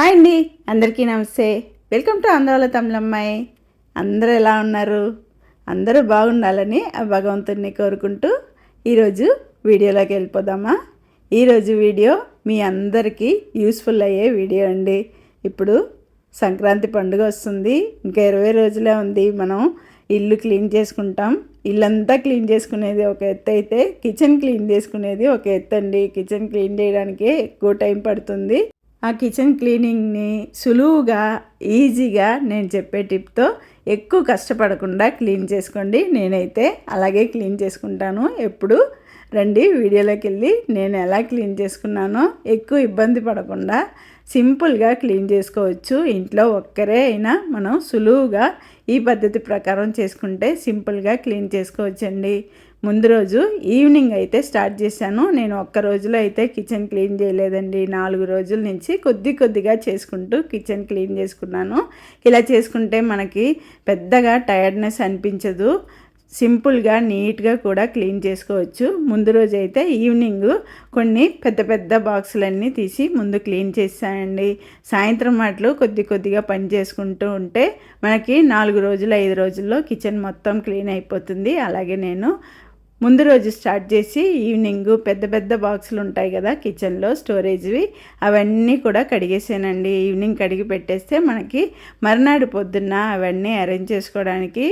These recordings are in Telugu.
హాయ్ అండి. అందరికీ నమస్తే. వెల్కమ్ టు ఆంధ్రాల తమిళమ్మాయి. అందరూ ఎలా ఉన్నారు? అందరూ బాగుండాలని ఆ భగవంతుడిని కోరుకుంటూ ఈరోజు వీడియోలోకి వెళ్ళిపోదామా? ఈరోజు వీడియో మీ అందరికీ యూస్ఫుల్ అయ్యే వీడియో అండి. ఇప్పుడు సంక్రాంతి పండుగ వస్తుంది. ఇంకా ఇరవై రోజులే ఉంది. మనం ఇల్లు క్లీన్ చేసుకుంటాం. ఇల్లంతా క్లీన్ చేసుకునేది ఒక ఎత్తు అయితే కిచెన్ క్లీన్ చేసుకునేది ఒక ఎత్తు అండి. కిచెన్ క్లీన్ చేయడానికి ఎక్కువ టైం పడుతుంది. ఆ కిచెన్ క్లీనింగ్ని సులువుగా ఈజీగా నేను చెప్పే టిప్తో ఎక్కువ కష్టపడకుండా క్లీన్ చేసుకోండి. నేనైతే అలాగే క్లీన్ చేసుకుంటాను. ఎప్పుడు రండి వీడియోలోకి వెళ్ళి నేను ఎలా క్లీన్ చేసుకున్నానో ఎక్కువ ఇబ్బంది పడకుండా సింపుల్గా క్లీన్ చేసుకోవచ్చు. ఇంట్లో ఒక్కరే అయినా మనం సులువుగా ఈ పద్ధతి ప్రకారం చేసుకుంటే సింపుల్గా క్లీన్ చేసుకోవచ్చండి. ముందు రోజు ఈవినింగ్ అయితే స్టార్ట్ చేశాను. నేను ఒక్క రోజులో అయితే కిచెన్ క్లీన్ చేయలేదండి. నాలుగు రోజుల నుంచి కొద్ది కొద్దిగా చేసుకుంటూ కిచెన్ క్లీన్ చేసుకున్నాను. ఇలా చేసుకుంటే మనకి పెద్దగా టైర్డ్నెస్ అనిపించదు. సింపుల్గా నీట్గా కూడా క్లీన్ చేసుకోవచ్చు. ముందు రోజు అయితే ఈవినింగ్ కొన్ని పెద్ద పెద్ద బాక్సులన్నీ తీసి ముందు క్లీన్ చేసాయండి. సాయంత్రం మాటలు కొద్ది కొద్దిగా పని చేసుకుంటూ ఉంటే మనకి నాలుగు రోజులు ఐదు రోజుల్లో కిచెన్ మొత్తం క్లీన్ అయిపోతుంది. అలాగే నేను ముందు రోజు స్టార్ట్ చేసి ఈవినింగ్ పెద్ద పెద్ద బాక్సులు ఉంటాయి కదా కిచెన్లో స్టోరేజ్వి అవన్నీ కూడా కడిగేసానండి. ఈవినింగ్ కడిగి పెట్టేస్తే మనకి మర్నాడు పొద్దున్న అవన్నీ అరేంజ్ చేసుకోవడానికి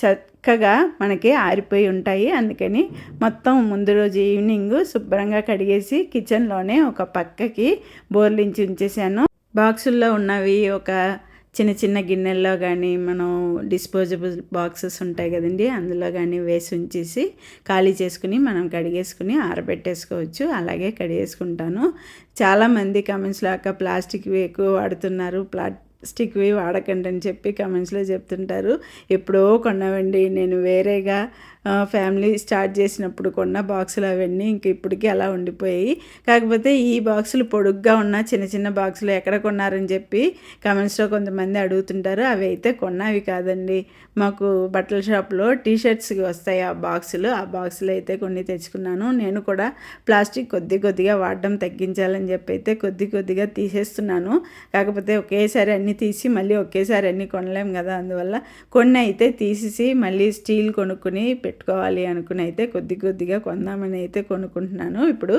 చక్కగా మనకి ఆరిపోయి ఉంటాయి. అందుకని మొత్తం ముందు రోజు ఈవినింగ్ శుభ్రంగా కడిగేసి కిచెన్లోనే ఒక పక్కకి బోర్లించి ఉంచేసాను. బాక్సుల్లో ఉన్నవి ఒక చిన్న చిన్న గిన్నెల్లో కానీ మనం డిస్పోజబుల్ బాక్సెస్ ఉంటాయి కదండి అందులో కానీ వేసి ఉంచేసి ఖాళీ చేసుకుని మనం కడిగేసుకుని ఆరబెట్టేసుకోవచ్చు. అలాగే కడిగేసుకుంటాను. చాలామంది కమెంట్స్లో అక్క ప్లాస్టిక్ ఎక్కువ వాడుతున్నారు ప్లా స్టిక్వి వాడకండి అని చెప్పి కమెంట్స్లో చెప్తుంటారు. ఎప్పుడో కొన్నావండి నేను వేరేగా ఫ్యామిలీ స్టార్ట్ చేసినప్పుడు కొన్న బాక్సులు అవన్నీ ఇంక ఇప్పటికీ అలా ఉండిపోయాయి. కాకపోతే ఈ బాక్సులు పొడుగ్గా ఉన్న చిన్న చిన్న బాక్సులు ఎక్కడ కొన్నారని చెప్పి కమెంట్స్లో కొంతమంది అడుగుతుంటారు. అవి అయితే కొన్నవి కాదండి. మాకు బట్టల షాప్లో టీ షర్ట్స్కి వస్తాయి ఆ బాక్సులు. ఆ బాక్సులు అయితే కొన్ని తెచ్చుకున్నాను. నేను కూడా ప్లాస్టిక్ కొద్ది కొద్దిగా వాడడం తగ్గించాలని చెప్పి అయితే కొద్ది కొద్దిగా తీసేస్తున్నాను. కాకపోతే ఒకేసారి అన్నీ తీసి మళ్ళీ ఒకేసారి అన్నీ కొనలేం కదా. అందువల్ల కొన్ని అయితే తీసేసి మళ్ళీ స్టీల్ కొనుక్కుని పెట్టుకోవాలి అనుకుని అయితే కొద్ది కొద్దిగా కొందామని అయితే కొనుక్కుంటున్నాను. ఇప్పుడు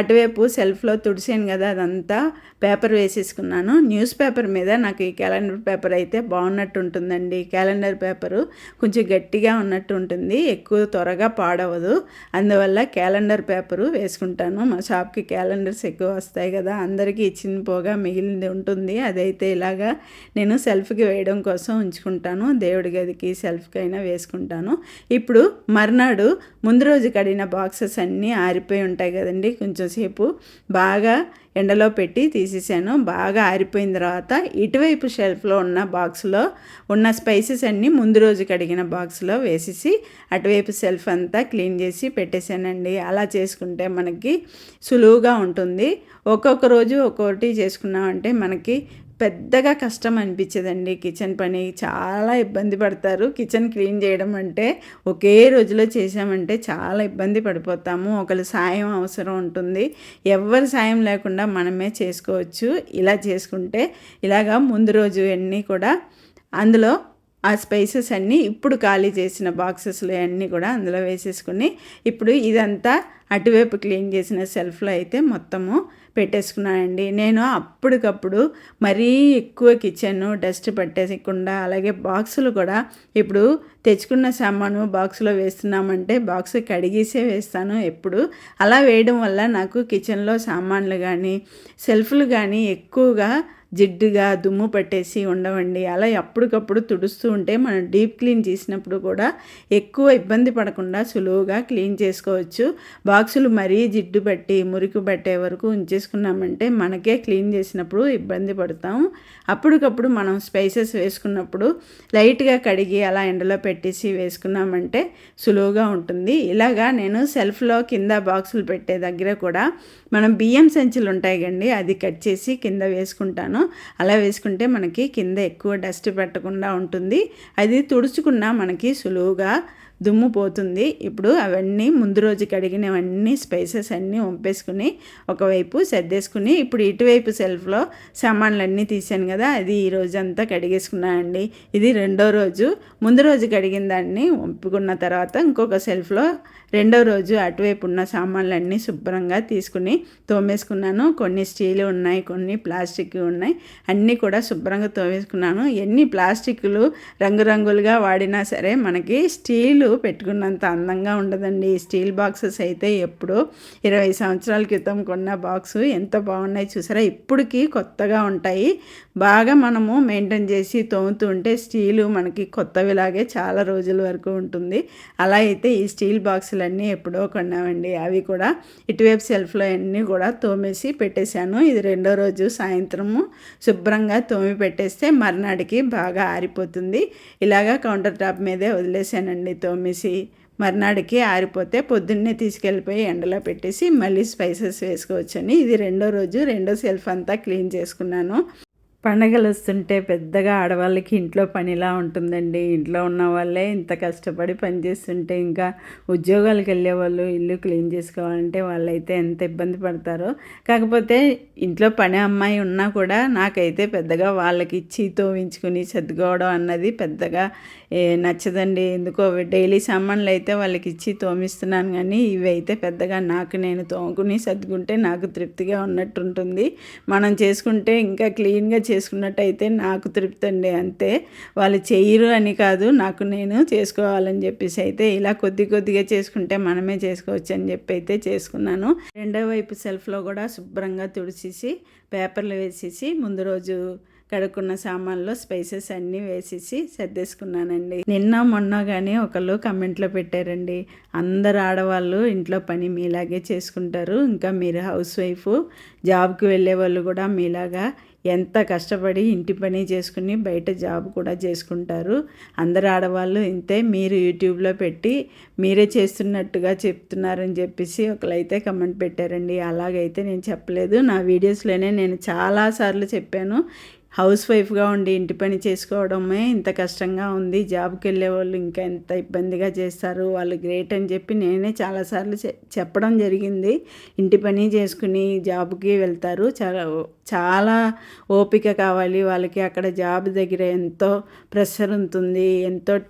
అటువైపు సెల్ఫ్లో తుడిసాను కదా అదంతా పేపర్ వేసేసుకున్నాను. న్యూస్ పేపర్ మీద నాకు ఈ క్యాలెండర్ పేపర్ అయితే బాగున్నట్టు ఉంటుందండి. క్యాలెండర్ పేపరు కొంచెం గట్టిగా ఉన్నట్టు ఉంటుంది. ఎక్కువ త్వరగా పాడవదు. అందువల్ల క్యాలెండర్ పేపరు వేసుకుంటాను. మా షాప్కి క్యాలెండర్స్ ఎక్కువ వస్తాయి కదా అందరికీ ఇచ్చిన పోగా మిగిలింది ఉంటుంది. అదైతే ఇలాగా నేను సెల్ఫ్కి వేయడం కోసం ఉంచుకుంటాను. దేవుడి గదికి సెల్ఫ్కి అయినా వేసుకుంటాను. ఇప్పుడు మర్నాడు ముందు రోజు కడిగిన బాక్సెస్ అన్నీ ఆరిపోయి ఉంటాయి కదండి. కొంచెం సేపు బాగా ఎండలో పెట్టి తీసేసాను. బాగా ఆరిపోయిన తర్వాత ఇటువైపు షెల్ఫ్లో ఉన్న బాక్స్లో ఉన్న స్పైసెస్ అన్నీ ముందు రోజు కడిగిన బాక్స్లో వేసేసి అటువైపు సెల్ఫ్ అంతా క్లీన్ చేసి పెట్టేశానండి. అలా చేసుకుంటే మనకి సులువుగా ఉంటుంది. ఒక్కొక్క రోజు ఒక్కొక్కటి చేసుకున్నామంటే మనకి పెద్దగా కష్టం అనిపించదండి. కిచెన్ పని చాలా ఇబ్బంది పడతారు. కిచెన్ క్లీన్ చేయడం అంటే ఒకే రోజులో చేసామంటే చాలా ఇబ్బంది పడిపోతాము. ఒకరి సాయం అవసరం ఉంటుంది. ఎవరి సాయం లేకుండా మనమే చేసుకోవచ్చు. ఇలా చేసుకుంటే ఇలాగా ముందు రోజు అన్నీ కూడా అందులో ఆ స్పైసెస్ అన్నీ ఇప్పుడు ఖాళీ చేసిన బాక్సెస్లో అన్నీ కూడా అందులో వేసేసుకుని ఇప్పుడు ఇదంతా అటువైపు క్లీన్ చేసిన సెల్ఫ్లో అయితే మొత్తము పెట్టేసుకున్నానండి. నేను అప్పటికప్పుడు మరీ ఎక్కువ కిచెన్ డస్ట్ పట్టేయకుండా అలాగే బాక్సులు కూడా ఇప్పుడు తెచ్చుకున్న సామాను బాక్స్లో వేస్తున్నామంటే బాక్స్ కడిగేసే వేస్తాను ఎప్పుడు. అలా వేయడం వల్ల నాకు కిచెన్లో సామాన్లు కానీ సెల్ఫ్లు కానీ ఎక్కువగా జిడ్డుగా దుమ్ము పట్టేసి ఉండవండి. అలా అప్పటికప్పుడు తుడుస్తూ ఉంటే మనం డీప్ క్లీన్ చేసినప్పుడు కూడా ఎక్కువ ఇబ్బంది పడకుండా సులువుగా క్లీన్ చేసుకోవచ్చు. బాక్సులు మరీ జిడ్డు పట్టి మురికి పట్టే వరకు ఉంచేసుకున్నామంటే మనకే క్లీన్ చేసినప్పుడు ఇబ్బంది పడతాం. అప్పటికప్పుడు మనం స్పైసెస్ వేసుకున్నప్పుడు లైట్గా కడిగి అలా ఎండలో పెట్టేసి వేసుకున్నామంటే సులువుగా ఉంటుంది. ఇలాగా నేను సెల్ఫ్లో కింద బాక్సులు పెట్టే దగ్గర కూడా మనం బియ్యం సంచులు ఉంటాయి కండి అది కట్ చేసి కింద వేసుకుంటాను. అలా వేసుకుంటే మనకి కింద ఎక్కువ డస్ట్ పెట్టకుండా ఉంటుంది. అది తుడుచుకున్నా మనకి సులువుగా దుమ్ము పోతుంది. ఇప్పుడు అవన్నీ ముందు రోజు కడిగినవన్నీ స్పైసెస్ అన్నీ వంపేసుకుని ఒకవైపు సర్దేసుకుని ఇప్పుడు ఇటువైపు సెల్ఫ్లో సామాన్లు తీసాను కదా అది ఈ రోజు అంతా కడిగేసుకున్నానండి ఇది రెండో రోజు. ముందు రోజు కడిగిన దాన్ని వంపుకున్న తర్వాత ఇంకొక సెల్ఫ్లో రెండో రోజు అటువైపు ఉన్న సామాన్లన్నీ శుభ్రంగా తీసుకుని తోమేసుకున్నాను. కొన్ని స్టీల్ ఉన్నాయి కొన్ని ప్లాస్టిక్ ఉన్నాయి. అన్నీ కూడా శుభ్రంగా తోమేసుకున్నాను. ఎన్ని ప్లాస్టిక్లు రంగురంగులుగా వాడినా సరే మనకి స్టీలు పెట్టుకున్నంత అందంగా ఉండదండి. స్టీల్ బాక్సెస్ అయితే ఎప్పుడో ఇరవై సంవత్సరాల క్రితం కొన్న బాక్సు. ఎంత బాగున్నాయి చూసారా? ఇప్పటికీ కొత్తగా ఉంటాయి. బాగా మనము మెయింటైన్ చేసి తోముతూ ఉంటే స్టీలు మనకి కొత్తవిలాగే చాలా రోజుల వరకు ఉంటుంది. అలా అయితే ఈ స్టీల్ బాక్సులన్నీ ఎప్పుడో కొన్నామండి. అవి కూడా ఇటువైపు సెల్ఫ్లో అన్నీ కూడా తోమేసి పెట్టేశాను. ఇది రెండో రోజు సాయంత్రము శుభ్రంగా తోమి పెట్టేస్తే మర్నాడికి బాగా ఆరిపోతుంది. ఇలాగా కౌంటర్ టాప్ మీదే వదిలేసానండి తోమేసి. మర్నాడికి ఆరిపోతే పొద్దున్నే తీసుకెళ్ళిపోయి ఎండలో పెట్టేసి మళ్ళీ స్పైసెస్ వేసుకోవచ్చని. ఇది రెండో రోజు రెండో సెల్ఫ్ అంతా క్లీన్ చేసుకున్నాను. పండగలు వస్తుంటే పెద్దగా ఆడవాళ్ళకి ఇంట్లో పనిలా ఉంటుందండి. ఇంట్లో ఉన్న వాళ్ళే ఇంత కష్టపడి పనిచేస్తుంటే ఇంకా ఉద్యోగాలకు వెళ్ళే వాళ్ళు ఇల్లు క్లీన్ చేసుకోవాలంటే వాళ్ళైతే ఎంత ఇబ్బంది పడతారో. కాకపోతే ఇంట్లో పని అమ్మాయి ఉన్నా కూడా నాకైతే పెద్దగా వాళ్ళకి ఇచ్చి తోవించుకుని సర్దుకోవడం అన్నది పెద్దగా నచ్చదండి. ఎందుకో డైలీ సామాన్లు అయితే వాళ్ళకి ఇచ్చి తోమిస్తున్నాను కానీ ఇవి అయితే పెద్దగా నాకు నేను తోముకుని సర్దుకుంటే నాకు తృప్తిగా ఉన్నట్టుంటుంది. మనం చేసుకుంటే ఇంకా క్లీన్గా చేసుకున్నట్టయితే నాకు తృప్తి అండి అంతే. వాళ్ళు చేయరు అని కాదు నాకు నేను చేసుకోవాలని చెప్పేసి అయితే ఇలా కొద్ది కొద్దిగా చేసుకుంటే మనమే చేసుకోవచ్చు అని చెప్పి అయితే చేసుకున్నాను. రెండో వైపు సెల్ఫ్లో కూడా శుభ్రంగా తుడిచేసి పేపర్లు వేసేసి ముందు రోజు కడుక్కున్న సామాన్లో స్పైసెస్ అన్నీ వేసేసి సర్దేసుకున్నానండి. నిన్న మొన్న కానీ ఒకళ్ళు కమెంట్లో పెట్టారండి. అందరు ఆడవాళ్ళు ఇంట్లో పని మీలాగే చేసుకుంటారు. ఇంకా మీరు హౌస్ వైఫ్ జాబ్కి వెళ్ళే వాళ్ళు కూడా మీలాగా ఎంత కష్టపడి ఇంటి పని చేసుకుని బయట జాబ్ కూడా చేసుకుంటారు. అందరు ఆడవాళ్ళు ఇంతే మీరు యూట్యూబ్లో పెట్టి మీరే చేస్తున్నట్టుగా చెప్తున్నారని చెప్పేసి ఒకరైతే కమెంట్ పెట్టారండి. అలాగైతే నేను చెప్పలేదు. నా వీడియోస్లోనే నేను చాలాసార్లు చెప్పాను. హౌస్ వైఫ్గా ఉండి ఇంటి పని చేసుకోవడమే ఇంత కష్టంగా ఉంది. జాబ్కి వెళ్ళే వాళ్ళు ఇంకా ఎంత ఇబ్బందిగా చేస్తారు. వాళ్ళు గ్రేట్ అని చెప్పి నేనే చాలాసార్లు చెప్పడం జరిగింది. ఇంటి పని చేసుకుని జాబ్కి వెళ్తారు. చాలా చాలా ఓపిక కావాలి. వాళ్ళకి అక్కడ జాబ్ దగ్గర ఎంతో ప్రెషర్ ఉంటుంది. ఎంతో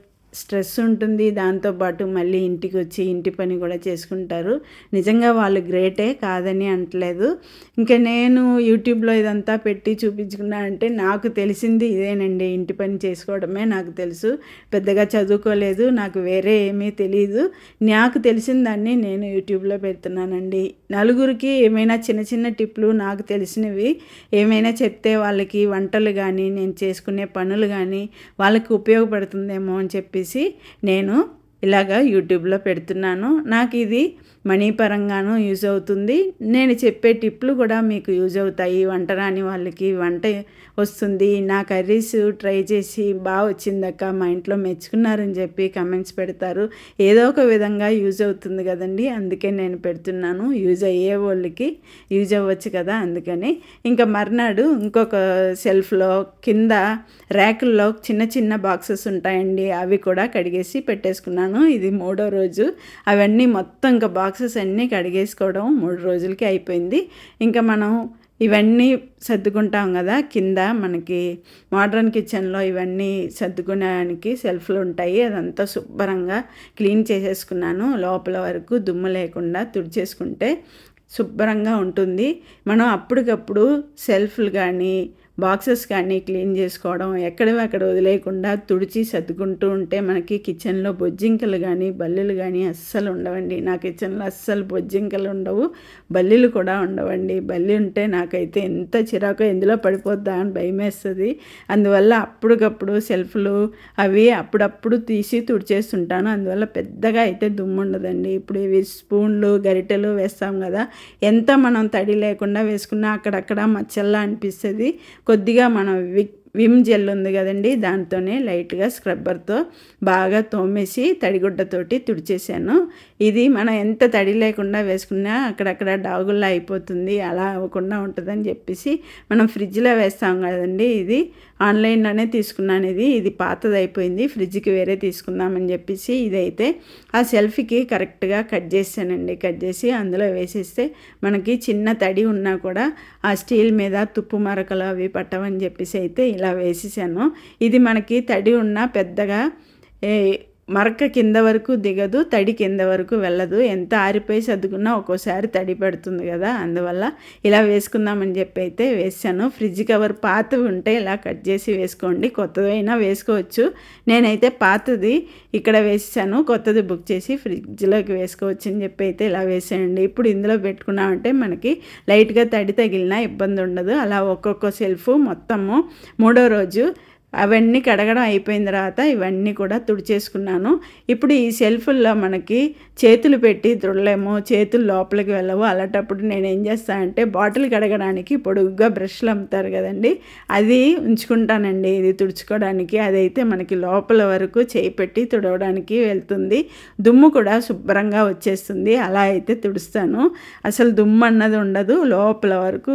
స్ట్రెస్ ఉంటుంది. దాంతోపాటు మళ్ళీ ఇంటికి వచ్చి ఇంటి పని కూడా చేసుకుంటారు. నిజంగా వాళ్ళు గ్రేటే కాదని అంటలేదు. ఇంకా నేను యూట్యూబ్లో ఇదంతా పెట్టి చూపించుకున్నా అంటే నాకు తెలిసింది ఇదేనండి. ఇంటి పని చేసుకోవడమే నాకు తెలుసు. పెద్దగా చదువుకోలేదు. నాకు వేరే ఏమీ తెలియదు నాకు తెలిసిన దాన్ని నేను యూట్యూబ్లో పెడుతున్నానండి. నలుగురికి ఏమైనా చిన్న చిన్న టిప్లు నాకు తెలిసినవి ఏమైనా చెప్తే వాళ్ళకి వంటలు కానీ నేను చేసుకునే పనులు కానీ వాళ్ళకి ఉపయోగపడుతుందేమో అని చెప్పి చేసి నేను ఇలాగా యూట్యూబ్లో పెడుతున్నాను. నాకు ఇది మనీ పరంగాను యూజ్ అవుతుంది. నేను చెప్పే టిప్లు కూడా మీకు యూజ్ అవుతాయి. వంట రాని వాళ్ళకి వంట వస్తుంది. నా కర్రీస్ ట్రై చేసి బాగా వచ్చిందక్క మా ఇంట్లో మెచ్చుకున్నారని చెప్పి కమెంట్స్ పెడతారు. ఏదో ఒక విధంగా యూజ్ అవుతుంది కదండి. అందుకే నేను పెడుతున్నాను. యూజ్ అయ్యే వాళ్ళకి యూజ్ అవ్వచ్చు కదా అందుకని. ఇంకా మర్నాడు ఇంకొక సెల్ఫ్లో కింద ర్యాకుల్లో చిన్న చిన్న బాక్సెస్ ఉంటాయండి. అవి కూడా కడిగేసి పెట్టేసుకున్నాను. ఇది మూడో రోజు. అవన్నీ మొత్తం ఇంకా బాక్స్ బాక్సెస్ అన్నీ కడిగేసుకోవడం మూడు రోజులకి అయిపోయింది. ఇంకా మనం ఇవన్నీ సర్దుకుంటాం కదా కింద మనకి మోడ్రన్ కిచెన్లో ఇవన్నీ సర్దుకునేదానికి సెల్ఫ్లు ఉంటాయి. అదంతా శుభ్రంగా క్లీన్ చేసేసుకున్నాను. లోపల వరకు దుమ్ము లేకుండా తుడిచేసుకుంటే శుభ్రంగా ఉంటుంది. మనం అప్పటికప్పుడు సెల్ఫ్లు కానీ బాక్సెస్ కానీ క్లీన్ చేసుకోవడం ఎక్కడో అక్కడ వదిలేయకుండా తుడిచి సర్దుకుంటూ ఉంటే మనకి కిచెన్లో బొజ్జింకలు కానీ బల్లులు కానీ అస్సలు ఉండవండి. నా కిచెన్లో అస్సలు బొజ్జింకలు ఉండవు బల్లీలు కూడా ఉండవండి. బల్లి ఉంటే నాకైతే ఎంత చిరాకు ఎందులో పడిపోద్దా అని భయం వేస్తుంది అందువల్ల అప్పటికప్పుడు సెల్ఫ్లు అవి అప్పుడప్పుడు తీసి తుడిచేస్తుంటాను. అందువల్ల పెద్దగా అయితే దుమ్ము ఉండదండి. ఇప్పుడు ఇవి స్పూన్లు గరిటెలు వేస్తాం కదా ఎంత మనం తడి లేకుండా వేసుకున్నా అక్కడక్కడ మచ్చల్లా అనిపిస్తుంది. కొద్దిగా మనం విమ్ జెల్ ఉంది కదండి దాంతోనే లైట్గా స్క్రబ్బర్తో బాగా తోమేసి తడిగుడ్డతోటి తుడిచేసాను. ఇది మనం ఎంత తడి లేకుండా వేసుకున్నా అక్కడక్కడ డాగుల్లా అయిపోతుంది అలా అవ్వకుండా ఉంటుందని చెప్పేసి మనం ఫ్రిడ్జ్లో వేస్తాం కదండి ఇది. ఆన్లైన్లోనే తీసుకున్నాను ఇది ఇది పాతది అయిపోయింది ఫ్రిడ్జ్కి వేరే తీసుకుందామని చెప్పేసి ఇదైతే ఆ సెల్ఫీకి కరెక్ట్గా కట్ చేశానండి కట్ చేసి అందులో వేసేస్తే మనకి చిన్న తడి ఉన్నా కూడా ఆ స్టీల్ మీద తుప్పు మరకలు అవి పట్టవని చెప్పేసి అయితే ఇలా వేసేసాను. ఇది మనకి తడి ఉన్న పెద్దగా మరక కింద వరకు దిగదు తడి కింద వరకు వెళ్ళదు. ఎంత ఆరిపోయి సర్దుకున్నా ఒక్కోసారి తడి పెడుతుంది కదా. అందువల్ల ఇలా వేసుకుందామని చెప్పి అయితే వేసాను. ఫ్రిడ్జ్ కవర్ పాతవి ఉంటే ఇలా కట్ చేసి వేసుకోండి. కొత్తదైనా వేసుకోవచ్చు. నేనైతే పాతది ఇక్కడ వేసాను. కొత్తది బుక్ చేసి ఫ్రిడ్జ్లోకి వేసుకోవచ్చు అని చెప్పి అయితే ఇలా వేసేయండి. ఇప్పుడు ఇందులో పెట్టుకున్నామంటే మనకి లైట్గా తడి తగిలినా ఇబ్బంది ఉండదు అలా ఒక్కొక్క సెల్ఫ్ మొత్తము మూడో రోజు అవన్నీ కడగడం అయిపోయిన తర్వాత ఇవన్నీ కూడా తుడిచేసుకున్నాను. ఇప్పుడు ఈ సెల్ఫుల్లో మనకి చేతులు పెట్టి తుడలేము చేతులు లోపలికి వెళ్ళవు. అలాంటప్పుడు నేను ఏం చేస్తానంటే బాటిల్ కడగడానికి పొడుగ్గా బ్రష్లు అమ్ముతారు కదండి అది ఉంచుకుంటానండి. ఇది తుడుచుకోవడానికి అదైతే మనకి లోపల వరకు చేయి పెట్టి తుడవడానికి వెళ్తుంది. దుమ్ము కూడా శుభ్రంగా వచ్చేస్తుంది. అలా అయితే తుడుస్తాను. అసలు దుమ్ము అన్నది ఉండదు. లోపల వరకు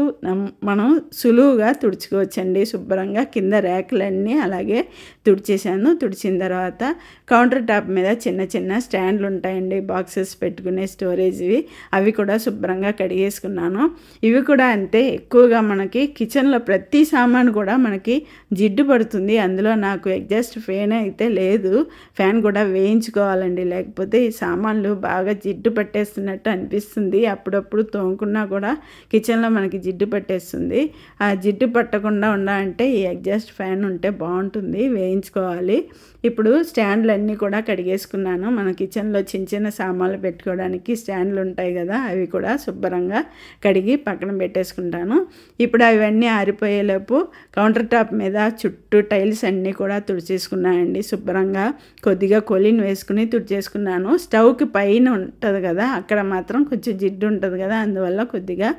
మనం సులువుగా తుడుచుకోవచ్చండి. శుభ్రంగా కింద ర్యాకులన్నీ అన్నీ అలాగే తుడిచేసాను తుడిచిన తర్వాత కౌంటర్ టాప్ మీద చిన్న చిన్న స్టాండ్లు ఉంటాయండి. బాక్సెస్ పెట్టుకునే స్టోరేజ్వి. అవి కూడా శుభ్రంగా కడిగేసుకున్నాను. ఇవి కూడా అంతే. ఎక్కువగా మనకి కిచెన్లో ప్రతి సామాను కూడా మనకి జిడ్డు పడుతుంది. అందులో నాకు ఎగ్జాస్ట్ ఫ్యాన్ అయితే లేదు. ఫ్యాన్ కూడా వేయించుకోవాలండి. లేకపోతే ఈ సామాన్లు బాగా జిడ్డు పట్టేస్తున్నట్టు అనిపిస్తుంది. అప్పుడప్పుడు తోముకున్నా కూడా కిచెన్లో మనకి జిడ్డు పట్టేస్తుంది. ఆ జిడ్డు పట్టకుండా ఉండాలంటే ఈ ఎగ్జాస్ట్ ఫ్యాన్ ఉంటే బాగుంటుంది వేయించుకోవాలి. ఇప్పుడు స్టాండ్లు అన్నీ కూడా కడిగేసుకున్నాను. మన కిచెన్లో చిన్న చిన్న సామాన్లు పెట్టుకోవడానికి స్టాండ్లు ఉంటాయి కదా అవి కూడా శుభ్రంగా కడిగి పక్కన పెట్టేసుకుంటాను. ఇప్పుడు అవన్నీ ఆరిపోయేలోపు కౌంటర్ టాప్ మీద చుట్టూ టైల్స్ అన్నీ కూడా తుడిచేసుకున్నానండి శుభ్రంగా కొద్దిగా కొలిని వేసుకుని తుడిచేసుకున్నాను. స్టవ్కి పైన ఉంటుంది కదా అక్కడ మాత్రం కొంచెం జిడ్డు ఉంటుంది కదా అందువల్ల కొద్దిగా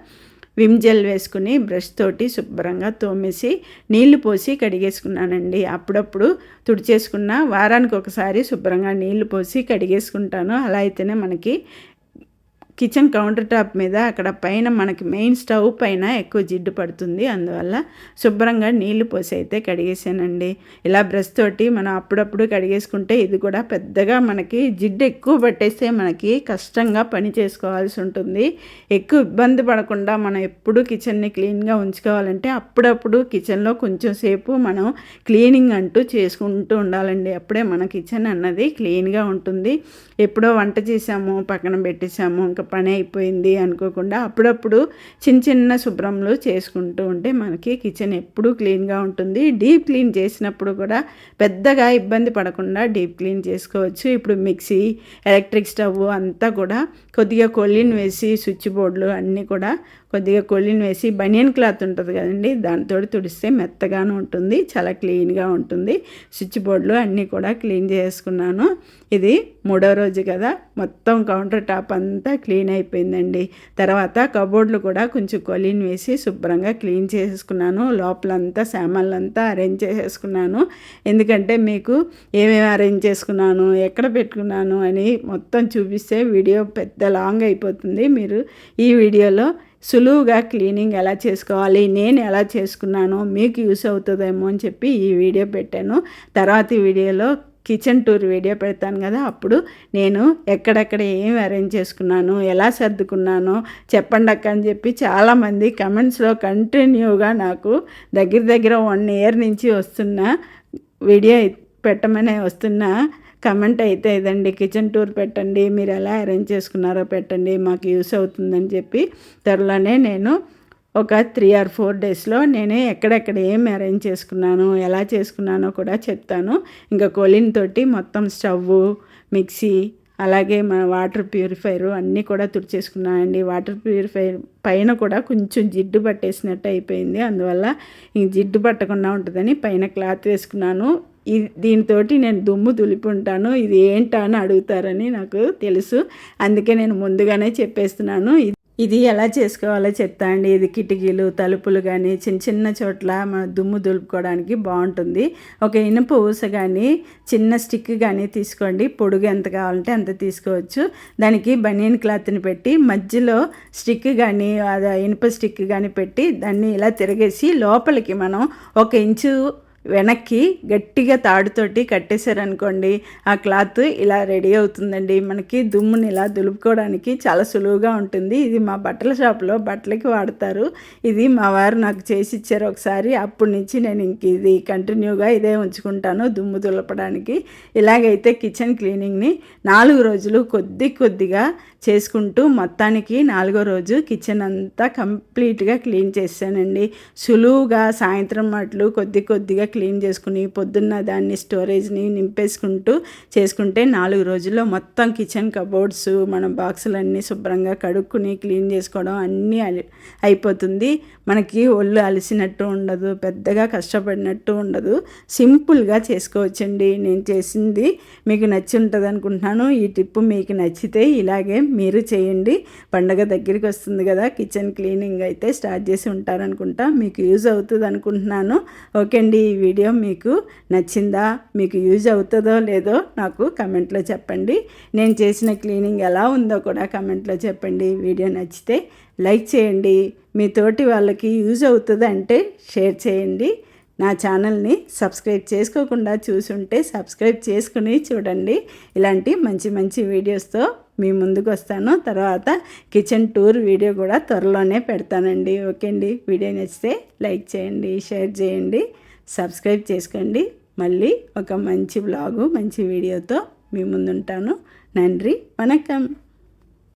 విమ్ జెల్ వేసుకుని బ్రష్ తోటి శుభ్రంగా తోమేసి నీళ్ళు పోసి కడిగేసుకున్నానండి. అప్పుడప్పుడు తుడిచేసుకున్న వారానికి ఒకసారి శుభ్రంగా నీళ్ళు పోసి కడిగేసుకుంటాను. అలా అయితేనే మనకి కిచెన్ కౌంటర్ టాప్ మీద అక్కడ పైన మనకి మెయిన్ స్టవ్ పైన ఎక్కువ జిడ్డు పడుతుంది. అందువల్ల శుభ్రంగా నీళ్ళు పోసి అయితే కడిగేసానండి. ఇలా బ్రష్ తోటి మనం అప్పుడప్పుడు కడిగేసుకుంటే ఇది కూడా పెద్దగా మనకి జిడ్డు ఎక్కువ పట్టేస్తే మనకి కష్టంగా పని చేసుకోవాల్సి ఉంటుంది. ఎక్కువ ఇబ్బంది పడకుండా మనం ఎప్పుడు కిచెన్ని క్లీన్గా ఉంచుకోవాలంటే అప్పుడప్పుడు కిచెన్లో కొంచెం సేపు మనం క్లీనింగ్ అంటూ చేసుకుంటూ ఉండాలండి. అప్పుడే మన కిచెన్ అన్నది క్లీన్గా ఉంటుంది. ఎప్పుడో వంట చేసాము పక్కన పెట్టేసాము ఇంకా పని అయిపోయింది అనుకోకుండా అప్పుడప్పుడు చిన్న చిన్న శుభ్రంలు చేసుకుంటూ ఉంటే మనకి కిచెన్ ఎప్పుడూ క్లీన్గా ఉంటుంది. డీప్ క్లీన్ చేసినప్పుడు కూడా పెద్దగా ఇబ్బంది పడకుండా డీప్ క్లీన్ చేసుకోవచ్చు. ఇప్పుడు మిక్సీ ఎలక్ట్రిక్ స్టవ్ అంతా కూడా కొద్దిగా కొల్లిని వేసి స్విచ్ బోర్డులు అన్నీ కూడా కొద్దిగా కొళ్ళిని వేసి బనియన్ క్లాత్ ఉంటుంది కదండి దాంతో తుడిస్తే మెత్తగాను ఉంటుంది చాలా క్లీన్గా ఉంటుంది. స్విచ్ బోర్డులు అన్నీ కూడా క్లీన్ చేసుకున్నాను. ఇది మూడో రోజు కదా మొత్తం కౌంటర్ టాప్ అంతా క్లీన్ అయిపోయిందండి. తర్వాత కబోర్డ్లు కూడా కొంచెం కొలిన్ వేసి శుభ్రంగా క్లీన్ చేసుకున్నాను. లోపలంతా సామాన్లంతా అరేంజ్ చేసేసుకున్నాను. ఎందుకంటే మీకు ఏమేమి అరేంజ్ చేసుకున్నాను ఎక్కడ పెట్టుకున్నాను అని మొత్తం చూపిస్తే వీడియో పెద్ద లాంగ్ అయిపోతుంది. మీరు ఈ వీడియోలో సులువుగా క్లీనింగ్ ఎలా చేసుకోవాలి నేను ఎలా చేసుకున్నానో మీకు యూస్ అవుతుందేమో అని చెప్పి ఈ వీడియో పెట్టాను. తర్వాత వీడియోలో కిచెన్ టూర్ వీడియో పెడతాను కదా అప్పుడు నేను ఎక్కడెక్కడ ఏం అరేంజ్ చేసుకున్నాను ఎలా సర్దుకున్నానో చెప్పండి అక్క అని చెప్పి చాలామంది కమెంట్స్లో కంటిన్యూగా నాకు దగ్గర దగ్గర వన్ ఇయర్ నుంచి వస్తున్న వీడియో పెట్టమనే వస్తున్న కమెంట్ అయితే ఇదండి. కిచెన్ టూర్ పెట్టండి. మీరు ఎలా అరేంజ్ చేసుకున్నారో పెట్టండి. మాకు యూస్ అవుతుందని చెప్పి త్వరలోనే నేను ఒక త్రీ ఆర్ ఫోర్ డేస్లో నేను ఎక్కడెక్కడ ఏం అరేంజ్ చేసుకున్నాను ఎలా చేసుకున్నానో కూడా చెప్తాను. ఇంకా కొలిన్ తోటి మొత్తం స్టవ్ మిక్సీ అలాగే మన వాటర్ ప్యూరిఫైరు అన్నీ కూడా తుడిచేసుకున్నానండి. వాటర్ ప్యూరిఫైర్ పైన కూడా కొంచెం జిడ్డు పట్టేసినట్టు అయిపోయింది. అందువల్ల ఇంక జిడ్డు పట్టకుండా ఉంటుందని పైన క్లాత్ వేసుకున్నాను. ఇది దీంతో నేను దుమ్ము దులిపుంటాను ఇది ఏంటా అని అడుగుతారని నాకు తెలుసు. అందుకే నేను ముందుగానే చెప్పేస్తున్నాను. ఇది ఎలా చేసుకోవాలో చెప్తా అండి. ఇది కిటికీలు తలుపులు కానీ చిన్న చిన్న చోట్ల మన దుమ్ము దులుపుకోవడానికి బాగుంటుంది. ఒక ఇనుప ఊస కానీ చిన్న స్టిక్ కానీ తీసుకోండి. పొడుగు ఎంత కావాలంటే అంత తీసుకోవచ్చు. దానికి బనియన్ క్లాత్ని పెట్టి మధ్యలో స్టిక్ కానీ అది ఇనుప స్టిక్ కానీ పెట్టి దాన్ని ఇలా తిరగేసి లోపలికి మనం ఒక ఇంచు వెనక్కి గట్టిగా తాడుతోటి కట్టేశారనుకోండి ఆ క్లాత్ ఇలా రెడీ అవుతుందండి. మనకి దుమ్ముని ఇలా దులుపుకోవడానికి చాలా సులువుగా ఉంటుంది. ఇది మా బట్టల షాప్లో బట్టలకి వాడతారు. ఇది మా వారు నాకు చేసి ఇచ్చారు ఒకసారి. అప్పటి నుంచి నేను ఇంక ఇది కంటిన్యూగా ఇదే ఉంచుకుంటాను దుమ్ము దులపడానికి. ఇలాగైతే కిచెన్ క్లీనింగ్ని నాలుగు రోజులు కొద్ది కొద్దిగా చేసుకుంటూ మొత్తానికి నాలుగో రోజు కిచెన్ అంతా కంప్లీట్గా క్లీన్ చేశానండి. సులువుగా సాయంత్రం మట్లు కొద్ది కొద్దిగా క్లీన్ చేసుకుని పొద్దున్న దాన్ని స్టోరేజ్ని నింపేసుకుంటూ చేసుకుంటే నాలుగు రోజుల్లో మొత్తం కిచెన్ కబోర్డ్స్ మన బాక్సులన్నీ శుభ్రంగా కడుక్కుని క్లీన్ చేసుకోవడం అన్నీ అయిపోతుంది. మనకి ఒళ్ళు అలసినట్టు ఉండదు పెద్దగా కష్టపడినట్టు ఉండదు. సింపుల్గా చేసుకోవచ్చండి. నేను చేసింది మీకు నచ్చి ఉంటుంది అనుకుంటున్నాను ఈ టిప్ మీకు నచ్చితే ఇలాగే మీరు చేయండి. పండగ దగ్గరికి వస్తుంది కదా కిచెన్ క్లీనింగ్ అయితే స్టార్ట్ చేసి ఉంటారనుకుంటా. మీకు యూజ్ అవుతుంది అనుకుంటున్నాను. ఓకే అండి ఈ వీడియో మీకు నచ్చిందా మీకు యూజ్ అవుతుందో లేదో నాకు కమెంట్లో చెప్పండి. నేను చేసిన క్లీనింగ్ ఎలా ఉందో కూడా కమెంట్లో చెప్పండి. వీడియో నచ్చితే లైక్ చేయండి. మీ తోటి వాళ్ళకి యూజ్ అవుతుంది అంటే షేర్ చేయండి. నా ఛానల్ని సబ్స్క్రైబ్ చేసుకోకుండా చూసుంటే సబ్స్క్రైబ్ చేసుకుని చూడండి. ఇలాంటి మంచి మంచి వీడియోస్తో మీ ముందుకు వస్తాను. తర్వాత కిచెన్ టూర్ వీడియో కూడా త్వరలోనే పెడతానండి. ఓకే అండి వీడియో నచ్చితే లైక్ చేయండి షేర్ చేయండి సబ్స్క్రైబ్ చేసుకోండి. మళ్ళీ ఒక మంచి బ్లాగు మంచి వీడియోతో మీ ముందుంటాను. నన్రి వనకం.